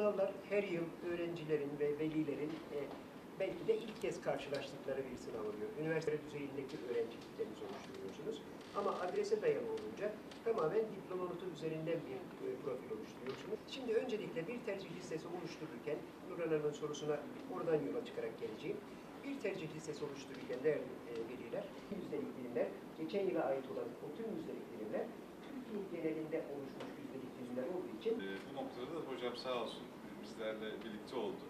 sınavlar her yıl öğrencilerin ve velilerin e, belki de ilk kez karşılaştıkları bir sınav oluyor. Üniversite düzeyindeki öğrenci kitlenizi oluşturuyorsunuz. Ama adrese dayalı olunca tamamen diploma notu üzerinden bir e, profil oluşturuyorsunuz. Şimdi öncelikle bir tercih listesi oluştururken Nurhan Hanım'ın sorusuna oradan yola çıkarak geleceğim. Bir tercih listesi oluştururken değerli e, veliler, yüzdelik dilimler, geçen yıla ait olan o tüm yüzdelik dilimler Türkiye genelinde oluşmuş yüzdelik dilimler olduğu için Ee, bu noktada da hocam sağ olsun bizlerle birlikte oldu.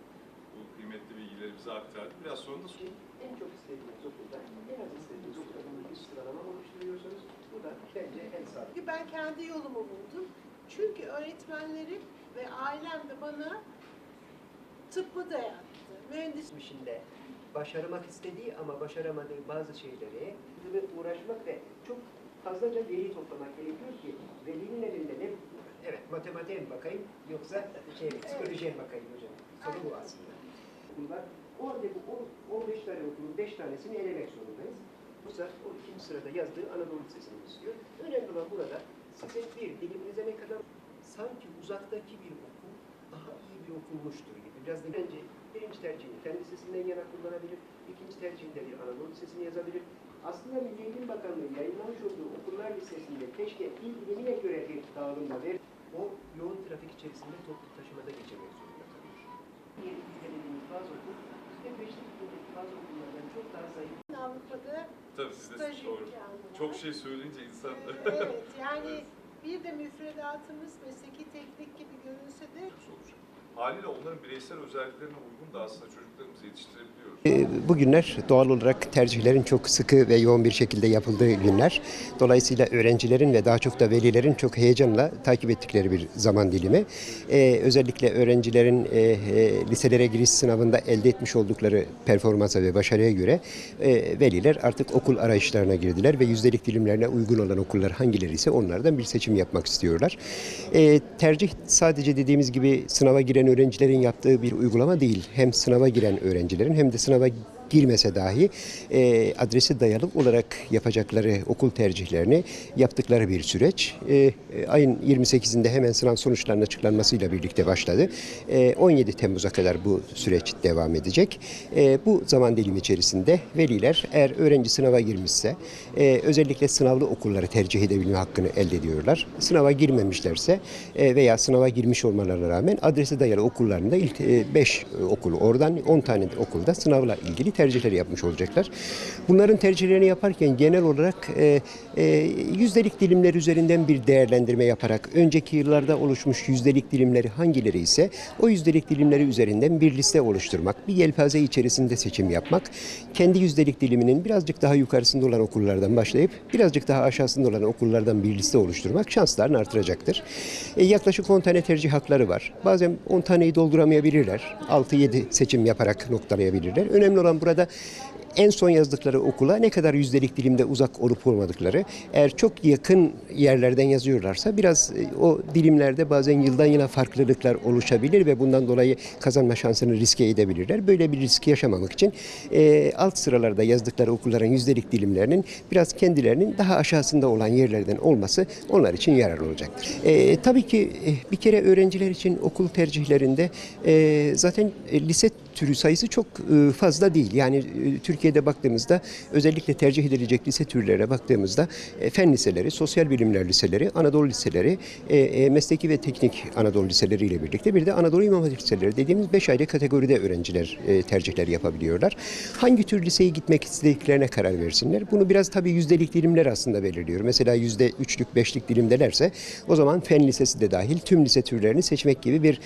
Bu kıymetli bilgileri bize aktardı. Biraz sonra da en çok istediğiniz okulda, en az istediğiniz okulda bir sıralama oluşturuyorsunuz. Bu da bence en sağlıklı. Ben kendi yolumu buldum. Çünkü öğretmenlerim ve ailem de bana tıbbı dayattı. Mühendis geçmişinde başarmak istediği ama başaramadığı bazı şeyleri ve uğraşmak ve çok fazlaca veri toplamak gerekiyor ki velinin elinde ne Evet, matematiğe mi bakayım yoksa şey, psikolojiye mi bakayım hocam? Soru bu aslında. Okullar, orada bu on- 15 tane okulun 5 tanesini elemek zorundayız. Yoksa o ikinci sırada yazdığı Anadolu Lisesi'ni istiyor. Önemli olan burada sizin bir dilinize ne kadar sanki uzaktaki bir okul daha iyi bir okulmuştur gibi. Biraz da bence birinci tercihini kendi lisesinden yana kullanabilir. ikinci tercihinde bir Anadolu Lisesi'ni yazabilir. Aslında Milli Eğitim Bakanlığı yayınlamış olduğu okullar listesinde keşke il iline göre bir dağılımda ver. O yoğun trafik içerisinde toplu taşımada geçemek zorunda kalıyor. Yeni izlediğimiz bazı okul, ve beşlik bazı okullardan çok daha zayıf. Avrupa'da tabii siz de staj doğru. Çok şey söyleyince insan Evet yani bir de müfredatımız mesleki teknik gibi görünse de olur. Haliyle onların bireysel özelliklerine uygun da aslında çocuklarımızı yetiştirebiliyoruz. Ee, Bu günler doğal olarak tercihlerin çok sıkı ve yoğun bir şekilde yapıldığı günler. Dolayısıyla öğrencilerin ve daha çok da velilerin çok heyecanla takip ettikleri bir zaman dilimi. Ee, özellikle öğrencilerin e, e, liselere giriş sınavında elde etmiş oldukları performansa ve başarıya göre e, veliler artık okul arayışlarına girdiler ve yüzdelik dilimlerine uygun olan okullar hangileri ise onlardan bir seçim yapmak istiyorlar. E, tercih sadece dediğimiz gibi sınava giren öğrencilerin yaptığı bir uygulama değil. Hem sınava giren öğrencilerin hem de sınava girmese dahi e, adresi dayalı olarak yapacakları okul tercihlerini yaptıkları bir süreç. E, e, ayın 28'inde hemen sınav sonuçlarının açıklanmasıyla birlikte başladı. E, 17 Temmuz'a kadar bu süreç devam edecek. E, bu zaman dilimi içerisinde veliler eğer öğrenci sınava girmişse e, özellikle sınavlı okulları tercih edebilme hakkını elde ediyorlar. Sınava girmemişlerse e, veya sınava girmiş olmalarına rağmen adresi dayalı okullarında ilk 5 okul oradan 10 tane okulda sınavla ilgili tercihleri yapmış olacaklar. Bunların tercihlerini yaparken genel olarak e, e, yüzdelik dilimler üzerinden bir değerlendirme yaparak önceki yıllarda oluşmuş yüzdelik dilimleri hangileri ise o yüzdelik dilimleri üzerinden bir liste oluşturmak, bir yelpaze içerisinde seçim yapmak, kendi yüzdelik diliminin birazcık daha yukarısında olan okullardan başlayıp birazcık daha aşağısında olan okullardan bir liste oluşturmak şanslarını artıracaktır. E, yaklaşık 10 tane tercih hakları var. Bazen 10 taneyi dolduramayabilirler. 6-7 seçim yaparak noktalayabilirler. Önemli olan burada en son yazdıkları okula ne kadar yüzdelik dilimde uzak olup olmadıkları. Eğer çok yakın yerlerden yazıyorlarsa biraz e, o dilimlerde bazen yıldan yıla farklılıklar oluşabilir ve bundan dolayı kazanma şansını riske edebilirler. Böyle bir riski yaşamamak için e, alt sıralarda yazdıkları okulların yüzdelik dilimlerinin biraz kendilerinin daha aşağısında olan yerlerden olması onlar için yararlı olacaktır. E, tabii ki e, bir kere öğrenciler için okul tercihlerinde e, zaten e, lise türü sayısı çok e, fazla değil. Yani e, Türkiye'de baktığımızda özellikle tercih edilecek lise türlerine baktığımızda e, fen liseleri, sosyal bilimler liseleri, Anadolu liseleri, mesleki ve teknik Anadolu liseleri ile birlikte bir de Anadolu İmam Hatip liseleri dediğimiz 5 ayrı kategoride öğrenciler tercihler yapabiliyorlar. Hangi tür liseye gitmek istediklerine karar versinler. Bunu biraz tabii yüzdelik dilimler aslında belirliyor. Mesela yüzde üçlük, beşlik dilimdelerse o zaman fen lisesi de dahil tüm lise türlerini seçmek gibi bir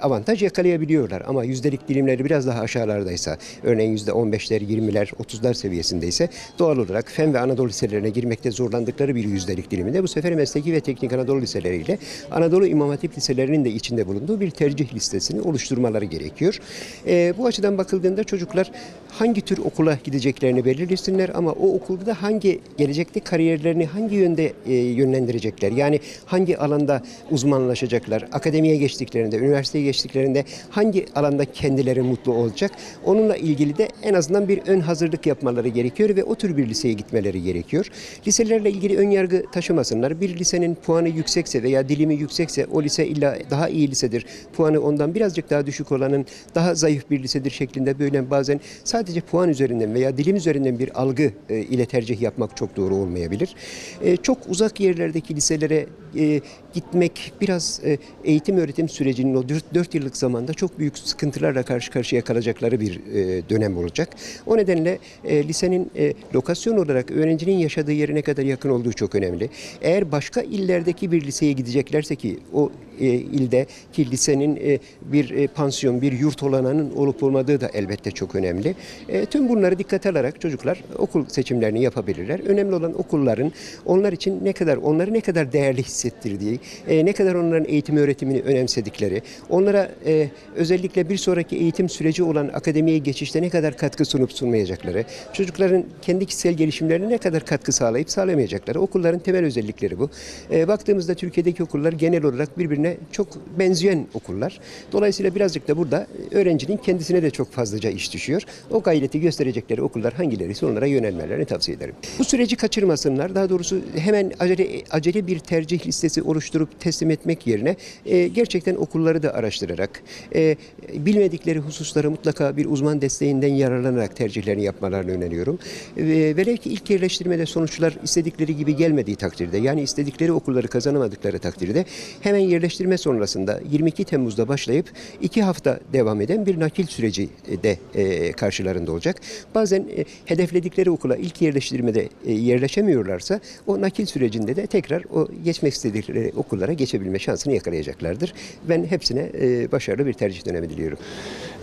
avantaj yakalayabiliyorlar. Ama yüzdelik dilimleri biraz daha aşağılardaysa, örneğin yüzde 15'ler, 20'ler, 30'lar seviyesindeyse doğal olarak fen ve Anadolu liselerine girmekte zorlandıkları bir yüzdelik diliminde bu sefer mesleki ve teknik Anadolu liseleriyle Anadolu İmam Hatip liselerinin de içinde bulunduğu bir tercih listesini oluşturmaları gerekiyor. E, bu açıdan bakıldığında çocuklar hangi tür okula gideceklerini belirlesinler ama o okulda da hangi gelecekte kariyerlerini hangi yönde e, yönlendirecekler? Yani hangi alanda uzmanlaşacaklar? Akademiye geçtiklerinde, üniversiteye geçtiklerinde hangi alanda kendileri mutlu ağırlıklı olacak. Onunla ilgili de en azından bir ön hazırlık yapmaları gerekiyor ve o tür bir liseye gitmeleri gerekiyor. Liselerle ilgili ön yargı taşımasınlar. Bir lisenin puanı yüksekse veya dilimi yüksekse o lise illa daha iyi lisedir. Puanı ondan birazcık daha düşük olanın daha zayıf bir lisedir şeklinde böyle bazen sadece puan üzerinden veya dilim üzerinden bir algı e, ile tercih yapmak çok doğru olmayabilir. E, çok uzak yerlerdeki liselere e, gitmek biraz eğitim öğretim sürecinin o 4, 4 yıllık zamanda çok büyük sıkıntılarla karşı karşıya kalacakları bir e, dönem olacak. O nedenle e, lisenin e, lokasyon olarak öğrencinin yaşadığı yere ne kadar yakın olduğu çok önemli. Eğer başka illerdeki bir liseye gideceklerse ki o e, ilde ki lisenin e, bir e, pansiyon, bir yurt olanağının olup olmadığı da elbette çok önemli. E, tüm bunları dikkate alarak çocuklar okul seçimlerini yapabilirler. Önemli olan okulların onlar için ne kadar onları ne kadar değerli hissettirdiği, e, ne kadar onların eğitim öğretimini önemsedikleri, onlara e, özellikle bir sonraki eğitim süreci olan akademiye geçişte ne kadar katkı sunup sunmayacakları, çocukların kendi kişisel gelişimlerine ne kadar katkı sağlayıp sağlamayacakları okulların temel özellikleri bu. E, baktığımızda Türkiye'deki okullar genel olarak birbirine çok benzeyen okullar. Dolayısıyla birazcık da burada öğrencinin kendisine de çok fazlaca iş düşüyor. O gayreti gösterecekleri okullar hangileriyse onlara yönelmelerini tavsiye ederim. Bu süreci kaçırmasınlar. Daha doğrusu hemen acele, acele bir tercih listesi oluşturup teslim etmek yerine e, gerçekten okulları da araştırarak, e, bilmedikleri hususları mutlaka bir uzman desteğinden yararlanarak tercihlerini yapmalarını öneriyorum. Ve velev ki ilk yerleştirmede sonuçlar istedikleri gibi gelmediği takdirde, yani istedikleri okulları kazanamadıkları takdirde hemen yerleştirme sonrasında 22 Temmuz'da başlayıp iki hafta devam eden bir nakil süreci de e, karşılarında olacak. Bazen e, hedefledikleri okula ilk yerleştirmede e, yerleşemiyorlarsa o nakil sürecinde de tekrar o geçmek istedikleri okullara geçebilme şansını yakalayacaklardır. Ben hepsine e, başarılı bir tercih dönemi diliyorum.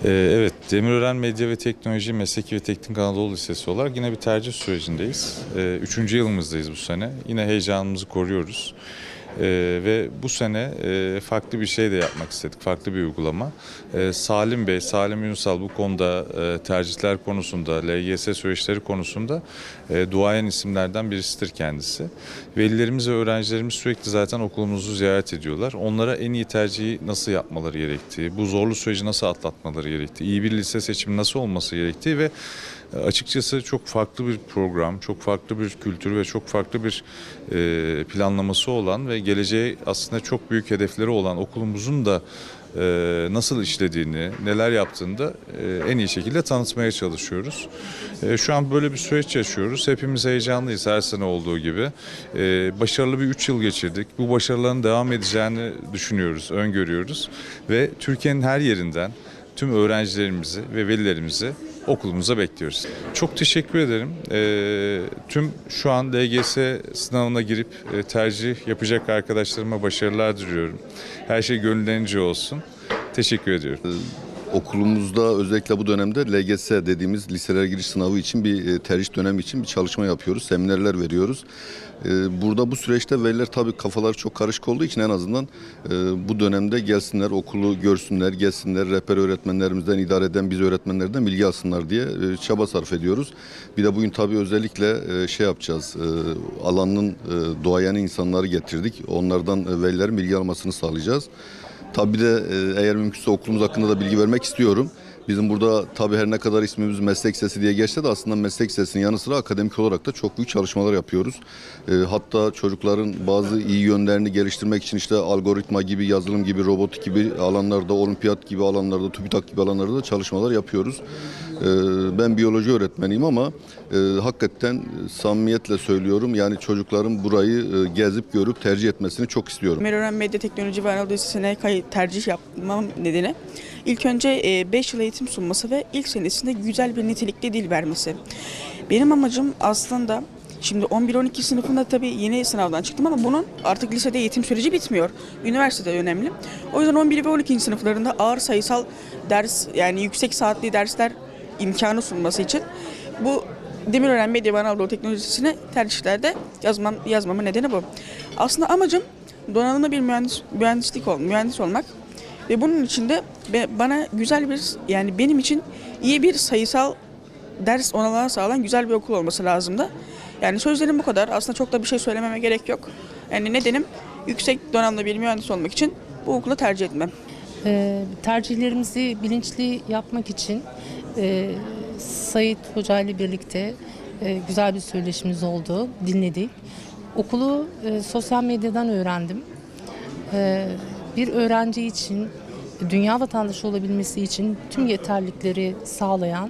Ee, evet, Demirören Medya ve Teknoloji Mesleki ve Teknik Anadolu Lisesi olarak yine bir tercih sürecindeyiz. Ee, Üçüncü yılımızdayız bu sene. Yine heyecanımızı koruyoruz. Ee, ve bu sene e, farklı bir şey de yapmak istedik, farklı bir uygulama. Ee, Salim Bey, Salim Ünsal bu konuda e, tercihler konusunda, LGS süreçleri konusunda e, duayen isimlerden birisidir kendisi. Velilerimiz ve öğrencilerimiz sürekli zaten okulumuzu ziyaret ediyorlar. Onlara en iyi tercihi nasıl yapmaları gerektiği, bu zorlu süreci nasıl atlatmaları gerektiği, iyi bir lise seçimi nasıl olması gerektiği ve e, açıkçası çok farklı bir program, çok farklı bir kültür ve çok farklı bir e, planlaması olan ve geleceğe aslında çok büyük hedefleri olan okulumuzun da e, nasıl işlediğini, neler yaptığını da e, en iyi şekilde tanıtmaya çalışıyoruz. Şu an böyle bir süreç yaşıyoruz. Hepimiz heyecanlıyız her sene olduğu gibi. Başarılı bir 3 yıl geçirdik. Bu başarıların devam edeceğini düşünüyoruz, öngörüyoruz. Ve Türkiye'nin her yerinden tüm öğrencilerimizi ve velilerimizi okulumuza bekliyoruz. Çok teşekkür ederim. Ee, tüm şu an LGS sınavına girip e, tercih yapacak arkadaşlarıma başarılar diliyorum. Her şey gönüllerince olsun. Teşekkür ediyorum. Okulumuzda özellikle bu dönemde LGS dediğimiz liselere giriş sınavı için bir e, tercih dönemi için bir çalışma yapıyoruz. Seminerler veriyoruz. E, Burada bu süreçte veliler tabii kafaları çok karışık olduğu için en azından e, bu dönemde gelsinler, okulu görsünler, gelsinler, rehber öğretmenlerimizden, idare eden biz öğretmenlerden bilgi alsınlar diye çaba sarf ediyoruz. Bir de bugün tabii özellikle şey yapacağız, alanın doğayan insanları getirdik. Onlardan velilerin bilgi almasını sağlayacağız. Tabii de e, eğer mümkünse okulumuz hakkında da bilgi vermek istiyorum. Bizim burada tabii her ne kadar ismimiz meslek sesi diye geçse de aslında meslek sesinin yanı sıra akademik olarak da çok büyük çalışmalar yapıyoruz. E, hatta çocukların bazı iyi yönlerini geliştirmek için işte algoritma gibi, yazılım gibi, robotik gibi alanlarda, olimpiyat gibi alanlarda, TÜBİTAK gibi alanlarda da çalışmalar yapıyoruz. E, ben biyoloji öğretmeniyim ama e, hakikaten e, samimiyetle söylüyorum yani çocukların burayı e, gezip görüp tercih etmesini çok istiyorum. Meroren Medya Teknoloji ve Anadolu tercih yapmam nedeni ilk önce 5 yıl eğitim sunması ve ilk senesinde güzel bir nitelikli dil vermesi. Benim amacım aslında Şimdi 11-12 sınıfında tabii yeni sınavdan çıktım ama bunun artık lisede eğitim süreci bitmiyor. Üniversitede önemli. O yüzden 11 ve 12. sınıflarında ağır sayısal ders yani yüksek saatli dersler imkanı sunması için bu Demirören Medya ve Anadolu Teknolojisi'ne tercihlerde yazmam, yazmamın nedeni bu. Aslında amacım donanımlı bir mühendis, mühendislik ol, mühendis olmak ve bunun için de be- bana güzel bir yani benim için iyi bir sayısal ders olanağı sağlayan güzel bir okul olması lazımdı. Yani sözlerim bu kadar. Aslında çok da bir şey söylememe gerek yok. Yani nedenim yüksek donanımlı bir mühendis olmak için bu okulu tercih etmem. Ee, tercihlerimizi bilinçli yapmak için e, Sayit Hoca ile birlikte e, güzel bir söyleşimiz oldu, dinledik. Okulu e, sosyal medyadan öğrendim. Ee, bir öğrenci için, dünya vatandaşı olabilmesi için tüm yeterlilikleri sağlayan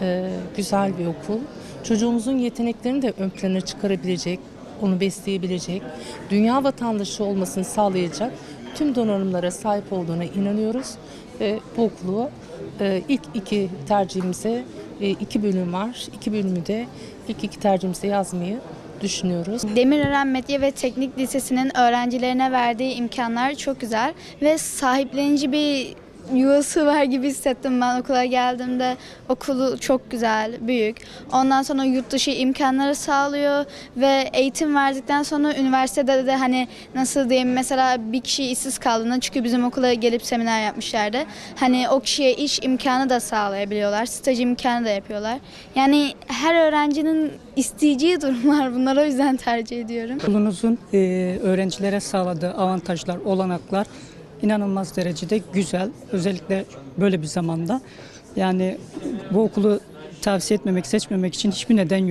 e, güzel bir okul. Çocuğumuzun yeteneklerini de ön plana çıkarabilecek, onu besleyebilecek, dünya vatandaşı olmasını sağlayacak tüm donanımlara sahip olduğuna inanıyoruz. Ve bu okulu e, ilk iki tercihimize e, iki bölüm var. İki bölümü de ilk iki tercihimize yazmayı düşünüyoruz. Demirören Medya ve Teknik Lisesi'nin öğrencilerine verdiği imkanlar çok güzel ve sahiplenici bir yuvası var gibi hissettim ben okula geldiğimde. Okulu çok güzel, büyük. Ondan sonra yurt dışı imkanları sağlıyor ve eğitim verdikten sonra üniversitede de hani nasıl diyeyim mesela bir kişi işsiz kaldığında çünkü bizim okula gelip seminer yapmışlardı. Hani o kişiye iş imkanı da sağlayabiliyorlar. Staj imkanı da yapıyorlar. Yani her öğrencinin isteyeceği durumlar bunlar o yüzden tercih ediyorum. Okulunuzun e, öğrencilere sağladığı avantajlar, olanaklar inanılmaz derecede güzel. Özellikle böyle bir zamanda. Yani bu okulu tavsiye etmemek, seçmemek için hiçbir neden yok.